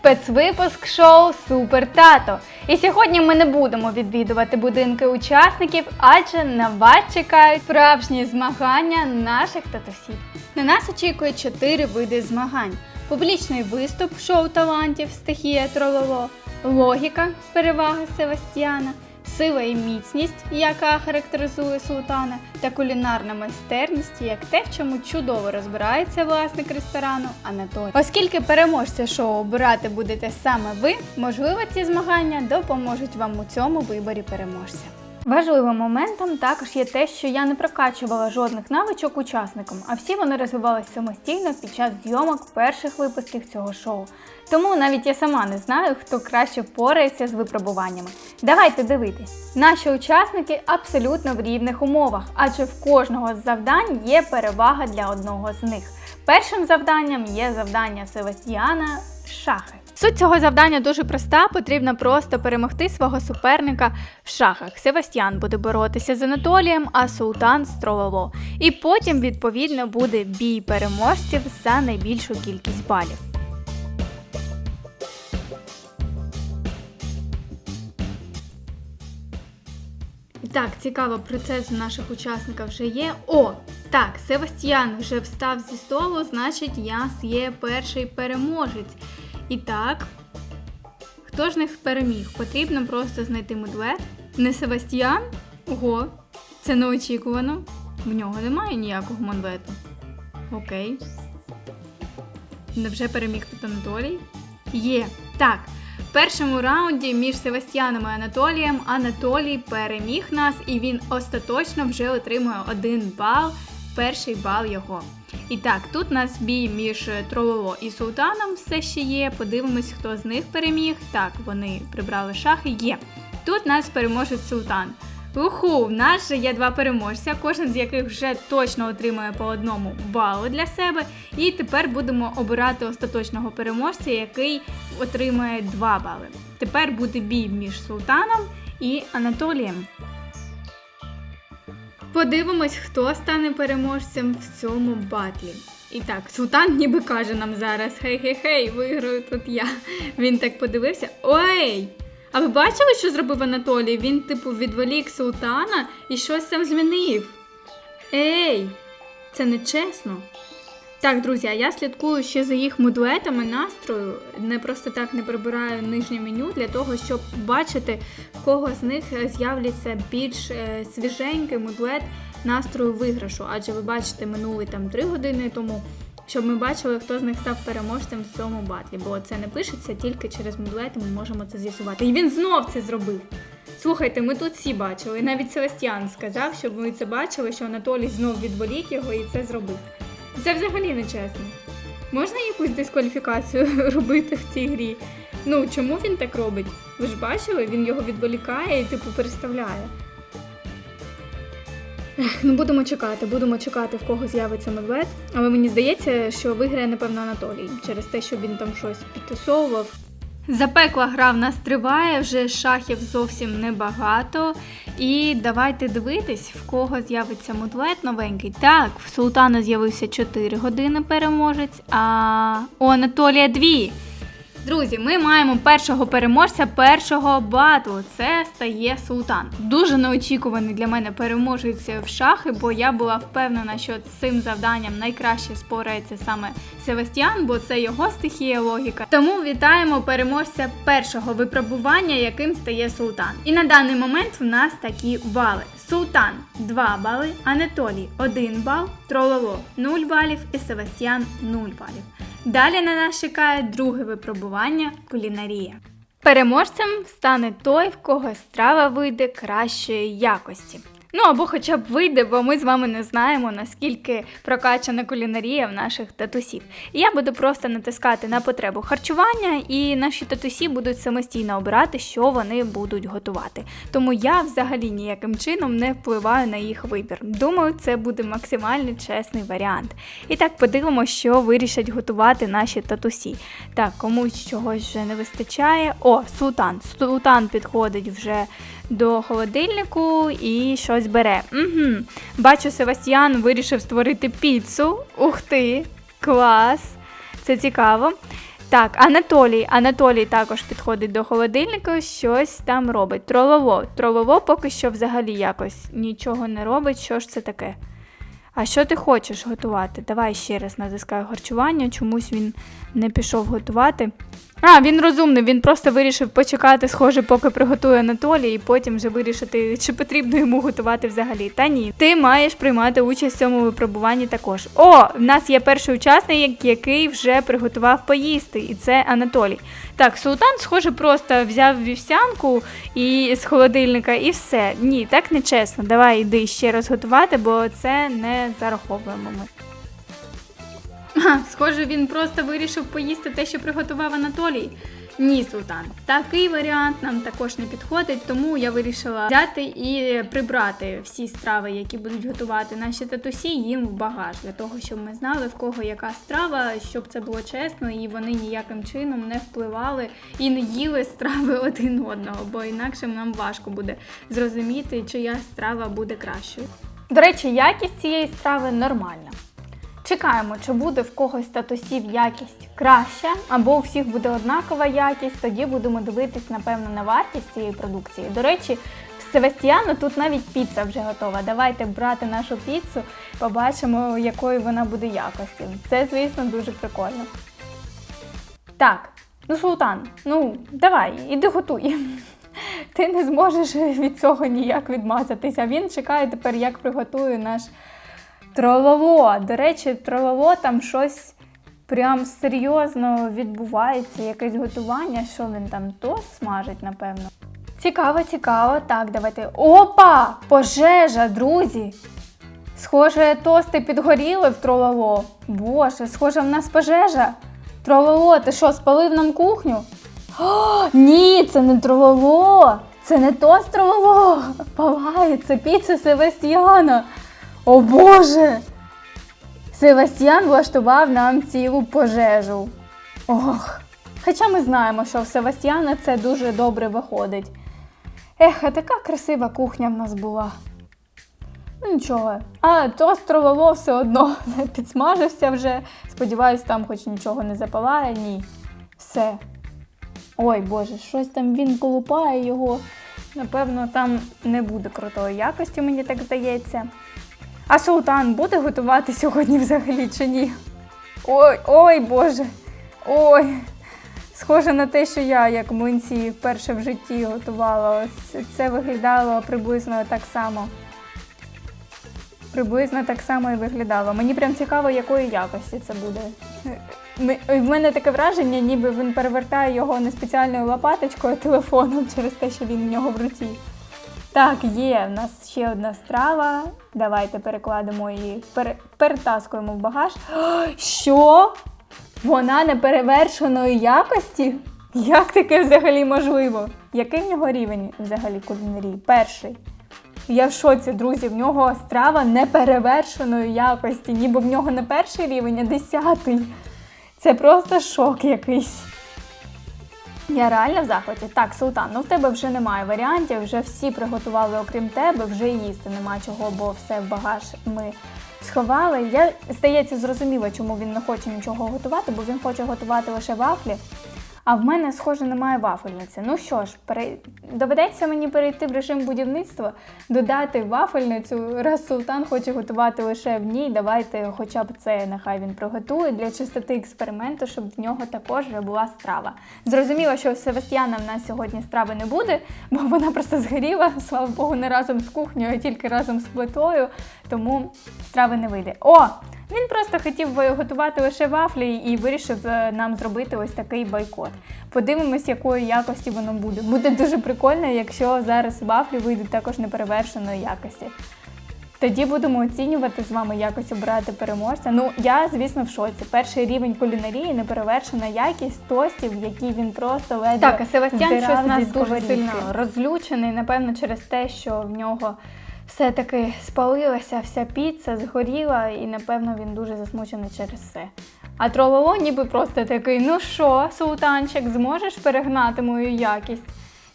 спецвипуск шоу Супер Тато. І сьогодні ми не будемо відвідувати будинки учасників, адже на вас чекають справжні змагання наших татусів. На нас очікує чотири види змагань: публічний виступ шоу талантів стихія трололо, логіка перевага Севастьяна. Сила і міцність, яка характеризує султана, та кулінарна майстерність, як те, в чому чудово розбирається власник ресторану Анатолій. Оскільки переможця шоу обирати будете саме ви, можливо, ці змагання допоможуть вам у цьому виборі переможця. Важливим моментом також є те, що я не прокачувала жодних навичок учасникам, а всі вони розвивалися самостійно під час зйомок перших випусків цього шоу. Тому навіть я сама не знаю, хто краще впорається з випробуваннями. Давайте дивитись. Наші учасники абсолютно в рівних умовах, адже в кожного з завдань є перевага для одного з них. Першим завданням є завдання Севастьяна шахи. Суть цього завдання дуже проста. Потрібно просто перемогти свого суперника в шахах. Севастьян буде боротися з Анатолієм, а Султан з Трололо. І потім, відповідно, буде бій переможців за найбільшу кількість балів. Так, цікаво, процес у наших учасників вже є. О, так, Севастьян вже встав зі столу, значить, Яс є перший переможець. І так, хто ж них переміг? Потрібно просто знайти медвед. Не Севастьян? Ого, це неочікувано. В нього немає ніякого медведу. Окей. Невже переміг тут Анатолій? Є. Так. В першому раунді між Севастьяном і Анатолієм Анатолій переміг нас, і він остаточно вже отримує один бал, перший бал його. І так, тут у нас бій між Трололо і Султаном все ще є. Подивимось, хто з них переміг. Так, вони прибрали шахи. Є. Тут нас переможець Султан. Уху, в нас же є два переможця, кожен з яких вже точно отримує по одному балу для себе. І тепер будемо обирати остаточного переможця, який отримує два бали. Тепер буде бій між Султаном і Анатолієм. Подивимось, хто стане переможцем в цьому батлі. І так, Султан ніби каже нам зараз: хей-хей-хей, виграю тут я. Він так подивився. Ой! А ви бачили, що зробив Анатолій? Він, типу, відволік султана і щось там змінив. Ей, це не чесно. Так, друзі, а я слідкую ще за їх мудлетами настрою. Не просто так не прибираю нижнє меню для того, щоб бачити, в кого з них з'являться більш е, свіженький мудлет настрою виграшу. Адже ви бачите минулий там 3 години тому, щоб ми бачили, хто з них став переможцем в цьому батлі. Бо це не пишеться тільки через мудлет, ми можемо це з'ясувати. І він знов це зробив. Слухайте, ми тут всі бачили. Навіть Селестіан сказав, щоб ви це бачили, що Анатолій знов відволік його і це зробив. Це взагалі не чесно. Можна якусь дискваліфікацію робити в цій грі? Ну, чому він так робить? Ви ж бачили, він його відволікає і типу переставляє. Ех, ну будемо чекати, будемо чекати, в кого з'явиться медведь. Але мені здається, що виграє, напевно, Анатолій через те, що він там щось підтасовував. Запекла гра в нас триває, вже шахів зовсім небагато. І давайте дивитись, в кого з'явиться мудлет новенький. Так, в Султана з'явився 4 години переможець, а у Анатолія 2. Друзі, ми маємо першого переможця першого батлу. Це стає Султан. Дуже неочікуваний для мене переможець в шахи, бо я була впевнена, що цим завданням найкраще спорається саме Севастьян, бо це його стихія логіка. Тому вітаємо переможця першого випробування, яким стає Султан. І на даний момент в нас такі бали. Султан 2 бали, Анатолій 1 бал, Трололо 0 балів і Севастьян 0 балів. Далі на нас чекає друге випробування кулінарія. Переможцем стане той, в кого страва вийде кращої якості. Ну або хоча б вийде, бо ми з вами не знаємо, наскільки прокачана кулінарія в наших татусів. Я буду просто натискати на потребу харчування, і наші татусі будуть самостійно обирати, що вони будуть готувати. Тому я взагалі ніяким чином не впливаю на їх вибір. Думаю, це буде максимально чесний варіант. І так подивимося, що вирішать готувати наші татусі. Так, комусь чогось вже не вистачає. О, султан. Султан підходить вже до холодильнику і щось бере. Угу. Бачу, Севастьян вирішив створити піцу. Ух ти! Клас! Це цікаво. Так, Анатолій. Анатолій також підходить до холодильника, щось там робить. Тролово. Тролово поки що взагалі якось нічого не робить. Що ж це таке? А що ти хочеш готувати? Давай ще раз натискаю харчування, чомусь він не пішов готувати. А, він розумний, він просто вирішив почекати, схоже, поки приготує Анатолій, і потім вже вирішити, чи потрібно йому готувати взагалі. Та ні, ти маєш приймати участь в цьому випробуванні також. О, в нас є перший учасник, який вже приготував поїсти, і це Анатолій. Так, султан, схоже, просто взяв вівсянку і з холодильника, і все. Ні, так не чесно. Давай йди ще раз готувати, бо це не зараховуємо ми. А, схоже, він просто вирішив поїсти те, що приготував Анатолій. Ні, султан, такий варіант нам також не підходить, тому я вирішила взяти і прибрати всі страви, які будуть готувати наші татусі, їм в багаж, для того, щоб ми знали, в кого яка страва, щоб це було чесно, і вони ніяким чином не впливали і не їли страви один одного, бо інакше нам важко буде зрозуміти, чия страва буде кращою. До речі, якість цієї страви нормальна. Чекаємо, чи буде в когось татусів якість краща, або у всіх буде однакова якість. Тоді будемо дивитись, напевно, на вартість цієї продукції. До речі, в Севастьяно тут навіть піца вже готова. Давайте брати нашу піцу, побачимо, якої вона буде якості. Це, звісно, дуже прикольно. Так, ну султан, ну давай, іди готуй. Ти не зможеш від цього ніяк відмазатися. Він чекає тепер, як приготує наш. Тролово. До речі, тролово там щось прям серйозно відбувається, якесь готування, що він там тост смажить, напевно. Цікаво, цікаво. Так, давайте. Опа! Пожежа, друзі! Схоже, тости підгоріли в тролово. Боже, схоже, в нас пожежа. Тролово, ти що, спалив нам кухню? О, ні, це не тролово! Це не тост тролово! Палає, це піца Севастьяна. О Боже! Севастьян влаштував нам цілу пожежу. Ох. Хоча ми знаємо, що в Севастьяна це дуже добре виходить. Ех, а така красива кухня в нас була. Ну нічого. А тост трололо все одно підсмажився вже. Сподіваюсь, там хоч нічого не запалає. Ні. Все. Ой Боже, щось там він колупає його. Напевно, там не буде крутої якості, мені так здається. А султан буде готувати сьогодні взагалі чи ні? Ой, ой Боже. Ой. Схоже на те, що я, як млинці, вперше в житті готувала. Це виглядало приблизно так само. Приблизно так само і виглядало. Мені прям цікаво, якої якості це буде. В мене таке враження, ніби він перевертає його не спеціальною лопаточкою, а телефоном через те, що він в нього в руці. Так, є, в нас ще одна страва. Давайте перекладемо її, пере, перетаскуємо в багаж. О, Що? Вона неперевершеної якості? Як таке взагалі можливо? Який в нього рівень взагалі кулінарії? Перший. Я в шоці, друзі, в нього страва неперевершеної якості, ніби в нього не перший рівень, а десятий. Це просто шок якийсь. Я реально в захваті. Так, Султан, ну в тебе вже немає варіантів, вже всі приготували, окрім тебе, вже їсти нема чого, бо все в багаж ми сховали. Я, здається, зрозуміла, чому він не хоче нічого готувати, бо він хоче готувати лише вафлі. А в мене, схоже, немає вафельниці. Ну що ж, пере... доведеться мені перейти в режим будівництва, додати вафельницю. Раз султан хоче готувати лише в ній, давайте хоча б це нехай він приготує для чистоти експерименту, щоб в нього також була страва. Зрозуміло, що у Севастьяна в нас сьогодні страви не буде, бо вона просто згоріла, слава Богу, не разом з кухнею, а тільки разом з плитою, тому страви не вийде. О! Він просто хотів готувати лише вафлі і вирішив е, нам зробити ось такий бойкот. Подивимось, якої якості воно буде. Буде дуже прикольно, якщо зараз вафлі вийдуть також неперевершеної якості. Тоді будемо оцінювати з вами якось обирати переможця. Ну, я, звісно, в шоці. Перший рівень кулінарії, неперевершена якість тостів, які він просто ледве Так, а Севастьян щось нас дуже сильно розлючений, напевно, через те, що в нього все-таки спалилася вся піца, згоріла, і напевно він дуже засмучений через це. А трололо ніби просто такий: ну що, султанчик, зможеш перегнати мою якість?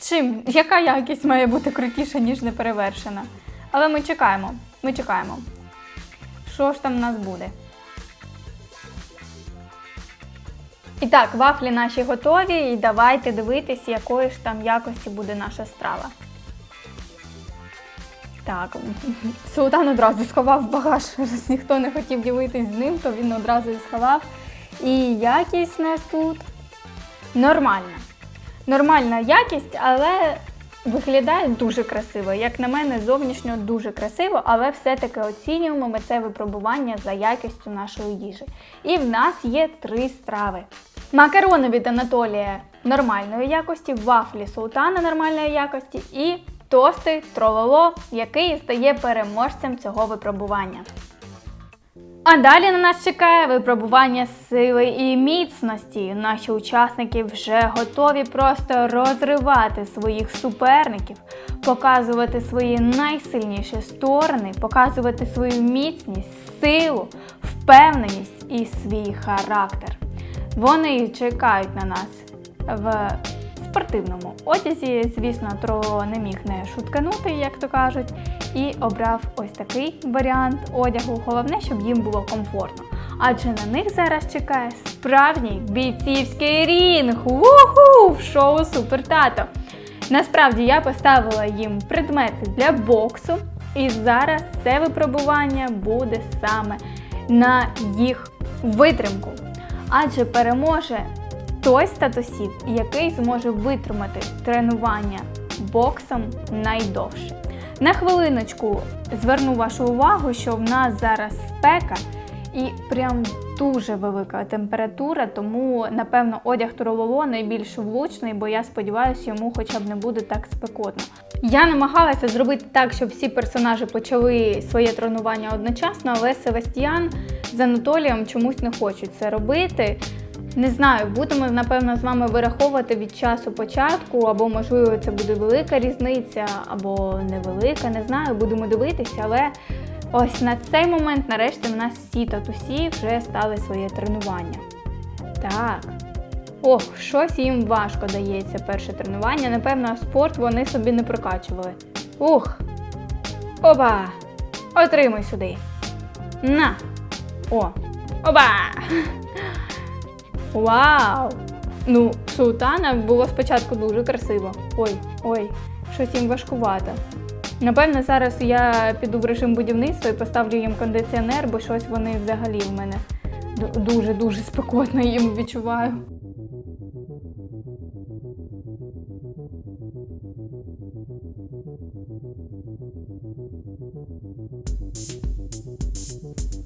Чим? Яка якість має бути крутіша, ніж неперевершена? Але ми чекаємо, ми чекаємо. Що ж там в нас буде? І так, вафлі наші готові, і давайте дивитись, якої ж там якості буде наша страва. Так, Султан одразу сховав багаж, раз ніхто не хотів ділитись з ним, то він одразу і сховав. І якість нас тут нормальна. Нормальна якість, але виглядає дуже красиво. Як на мене, зовнішньо дуже красиво, але все-таки оцінюємо ми це випробування за якістю нашої їжі. І в нас є три страви. Макарони від Анатолія нормальної якості, вафлі султана нормальної якості і тости трололо, який стає переможцем цього випробування. А далі на нас чекає випробування сили і міцності. Наші учасники вже готові просто розривати своїх суперників, показувати свої найсильніші сторони, показувати свою міцність, силу, впевненість і свій характер. Вони чекають на нас в спортивному одязі. Звісно, Тро не міг не шутканути, як то кажуть, і обрав ось такий варіант одягу. Головне, щоб їм було комфортно. Адже на них зараз чекає справжній бійцівський рінг. Уху! В шоу Супер Тато. Насправді я поставила їм предмети для боксу, і зараз це випробування буде саме на їх витримку. Адже переможе той з татусів, який зможе витримати тренування боксом найдовше. На хвилиночку зверну вашу увагу, що в нас зараз спека і прям дуже велика температура, тому напевно одяг Турололо найбільш влучний, бо я сподіваюся, йому хоча б не буде так спекотно. Я намагалася зробити так, щоб всі персонажі почали своє тренування одночасно, але Севастіян з Анатолієм чомусь не хочуть це робити. Не знаю, будемо напевно з вами вираховувати від часу початку, або можливо це буде велика різниця, або невелика, не знаю, будемо дивитися, але ось на цей момент нарешті в нас всі татусі вже стали своє тренування. Так. Ох, щось їм важко дається перше тренування. Напевно, спорт вони собі не прокачували. Ух! Опа! Отримуй сюди. На! О! Опа! Вау! Ну, султана було спочатку дуже красиво. Ой, ой, щось їм важкувато. Напевно, зараз я піду в режим будівництва і поставлю їм кондиціонер, бо щось вони взагалі в мене дуже-дуже спекотно їм відчуваю.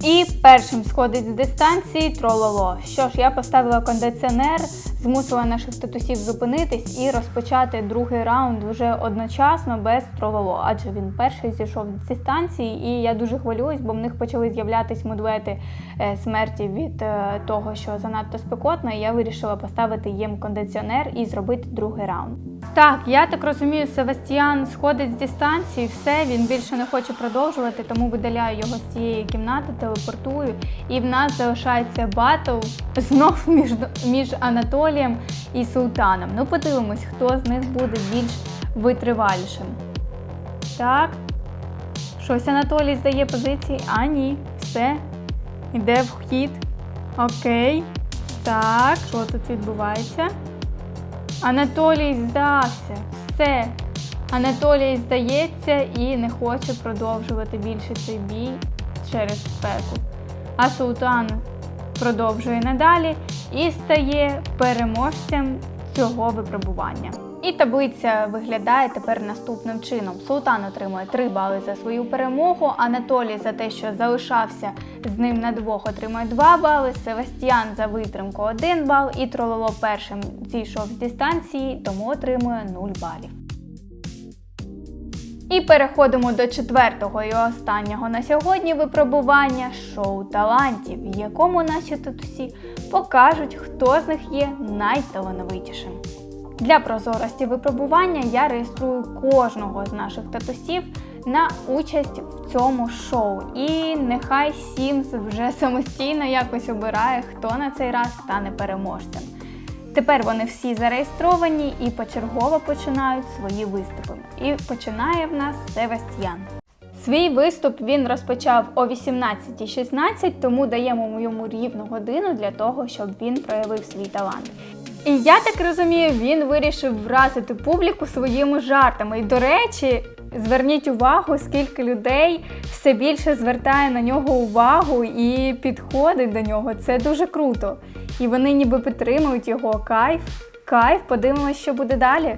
І першим сходить з дистанції трололо. Що ж, я поставила кондиціонер, змусила наших татусів зупинитись і розпочати другий раунд вже одночасно без трололо, адже він перший зійшов з дистанції, і я дуже хвилююсь, бо в них почали з'являтись мудлети е, смерті від е, того, що занадто спекотно. І я вирішила поставити їм кондиціонер і зробити другий раунд. Так, я так розумію, Севастіан сходить з дистанції, все, він більше не хоче продовжувати, тому видаляю його з цієї кімнати, телепортую. І в нас залишається батл знов між, між Анатолієм і Султаном. Ну, подивимось, хто з них буде більш витривалішим. Так. Щось Анатолій здає позиції. А, ні, все. Йде в хід. Окей. Так, що тут відбувається? Анатолій здався. Все. Анатолій здається і не хоче продовжувати більше цей бій через спеку. А Султан продовжує надалі і стає переможцем цього випробування. І таблиця виглядає тепер наступним чином: Султан отримує 3 бали за свою перемогу. Анатолій за те, що залишався з ним на двох, отримує 2 бали. Севастіан за витримку 1 бал. І Трололо першим зійшов з дистанції, тому отримує 0 балів. І переходимо до четвертого і останнього на сьогодні випробування шоу талантів, в якому наші татусі покажуть, хто з них є найталановитішим. Для прозорості випробування я реєструю кожного з наших татусів на участь в цьому шоу. І нехай Сімс вже самостійно якось обирає, хто на цей раз стане переможцем. Тепер вони всі зареєстровані і почергово починають свої виступи. І починає в нас Севастьян. Свій виступ він розпочав о 18.16, тому даємо йому рівну годину для того, щоб він проявив свій талант. І я так розумію, він вирішив вразити публіку своїми жартами. І до речі, зверніть увагу, скільки людей все більше звертає на нього увагу і підходить до нього. Це дуже круто. І вони ніби підтримують його кайф. Кайф, подивимось, що буде далі.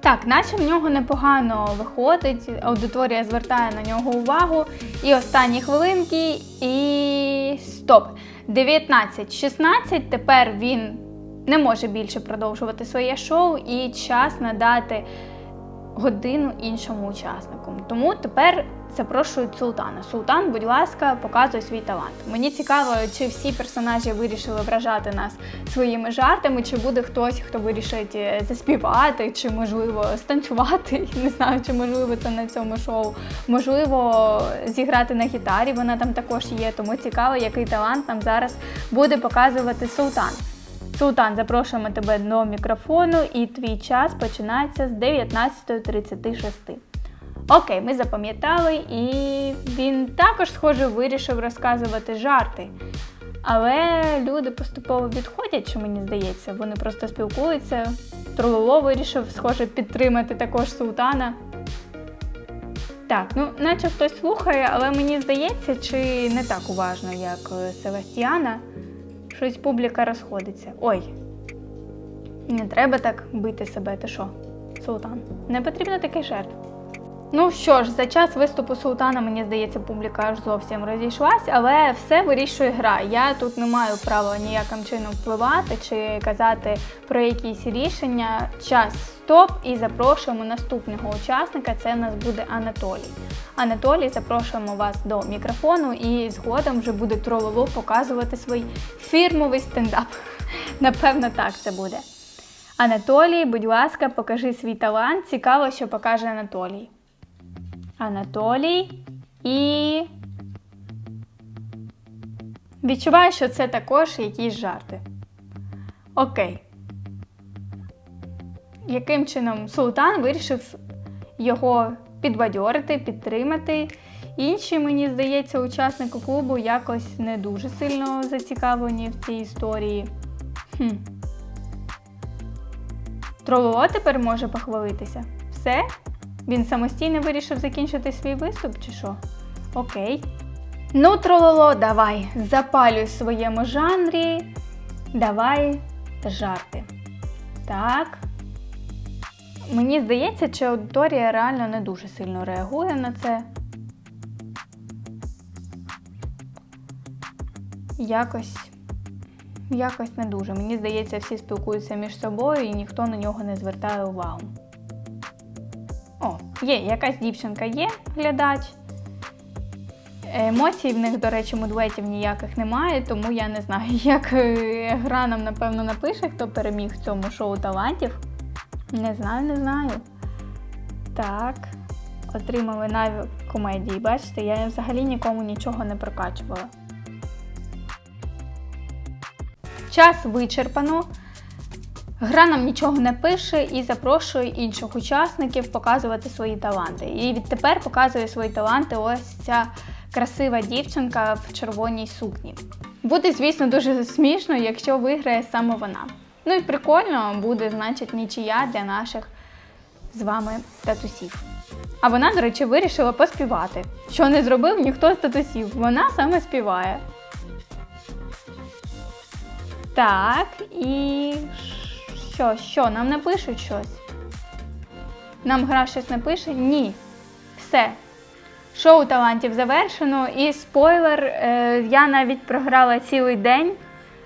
Так, наче в нього непогано виходить, аудиторія звертає на нього увагу. І останні хвилинки, і стоп. 19.16. Тепер він не може більше продовжувати своє шоу, і час надати годину іншому учаснику. Тому тепер запрошують Султана. Султан, будь ласка, показуй свій талант. Мені цікаво, чи всі персонажі вирішили вражати нас своїми жартами, чи буде хтось, хто вирішить е, заспівати, чи можливо станцювати. Не знаю, чи можливо це на цьому шоу. Можливо, зіграти на гітарі. Вона там також є. Тому цікаво, який талант нам зараз буде показувати Султан. Султан, запрошуємо тебе до мікрофону, і твій час починається з 19.36. Окей, ми запам'ятали, і він також, схоже, вирішив розказувати жарти. Але люди поступово відходять, що мені здається, вони просто спілкуються. Трололо вирішив, схоже, підтримати також султана. Так, ну наче хтось слухає, але мені здається, чи не так уважно, як е, Севастіана. Щось публіка розходиться. Ой, не треба так бити себе, ти що, султан? Не потрібно таких жертв. Ну що ж, за час виступу султана, мені здається, публіка аж зовсім розійшлась, але все вирішує гра. Я тут не маю права ніяким чином впливати чи казати про якісь рішення. Час стоп і запрошуємо наступного учасника. Це в нас буде Анатолій. Анатолій, запрошуємо вас до мікрофону і згодом вже буде трололо показувати свій фірмовий стендап. Напевно, так це буде. Анатолій, будь ласка, покажи свій талант. Цікаво, що покаже Анатолій. Анатолій і. Відчуваю, що це також якісь жарти. Окей. Яким чином султан вирішив його підбадьорити, підтримати. Інші, мені здається, учасники клубу якось не дуже сильно зацікавлені в цій історії. Хм. Трололо тепер може похвалитися. Все? Він самостійно вирішив закінчити свій виступ, чи що? Окей. Ну, трололо, давай, запалюй в своєму жанрі. Давай жарти. Так. Мені здається, чи аудиторія реально не дуже сильно реагує на це. Якось. Якось не дуже. Мені здається, всі спілкуються між собою і ніхто на нього не звертає увагу. О, є, якась дівчинка є, глядач. Емоцій в них, до речі, мудлетів ніяких немає, тому я не знаю, як е, гра нам, напевно, напише, хто переміг в цьому шоу талантів. Не знаю, не знаю. Так. Отримали наві комедії. Бачите, я взагалі нікому нічого не прокачувала. Час вичерпано. Гра нам нічого не пише і запрошує інших учасників показувати свої таланти. І відтепер показує свої таланти ось ця красива дівчинка в червоній сукні. Буде, звісно, дуже смішно, якщо виграє саме вона. Ну і прикольно буде, значить, нічия для наших з вами татусів. А вона, до речі, вирішила поспівати. Що не зробив ніхто з татусів. Вона саме співає. Так, і що, що, нам напишуть щось? Нам гра щось напише? Ні. Все. Шоу талантів завершено. І спойлер, е, я навіть програла цілий день,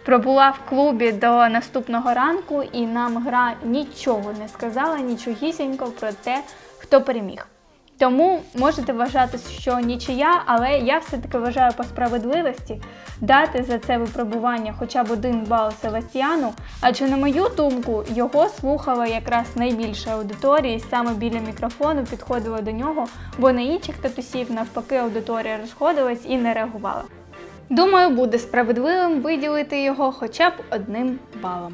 пробула в клубі до наступного ранку, і нам гра нічого не сказала, нічогісінько про те, хто переміг. Тому можете вважати, що нічия, але я все-таки вважаю по справедливості дати за це випробування хоча б один бал Севастіану, адже на мою думку його слухала якраз найбільша аудиторія, і саме біля мікрофону підходила до нього, бо на інших татусів навпаки аудиторія розходилась і не реагувала. Думаю, буде справедливим виділити його хоча б одним балом.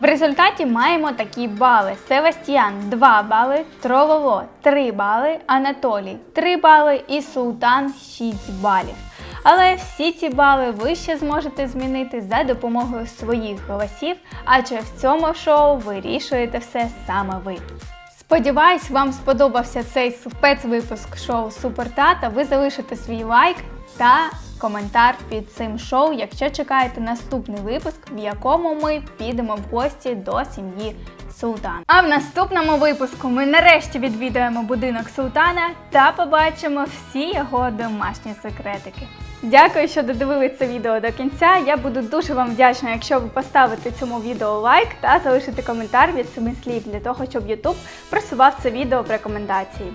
В результаті маємо такі бали: Севастьян 2 бали, Трололо 3 бали, Анатолій 3 бали і Султан 6 балів. Але всі ці бали ви ще зможете змінити за допомогою своїх голосів, адже в цьому шоу вирішуєте все саме ви. Сподіваюсь, вам сподобався цей спецвипуск шоу Супер Тата. Ви залишите свій лайк та коментар під цим шоу, якщо чекаєте наступний випуск, в якому ми підемо в гості до сім'ї Султана. А в наступному випуску ми нарешті відвідаємо будинок Султана та побачимо всі його домашні секретики. Дякую, що додивилися це відео до кінця. Я буду дуже вам вдячна, якщо ви поставите цьому відео лайк та залишите коментар від семи слів для того, щоб YouTube просував це відео в рекомендації.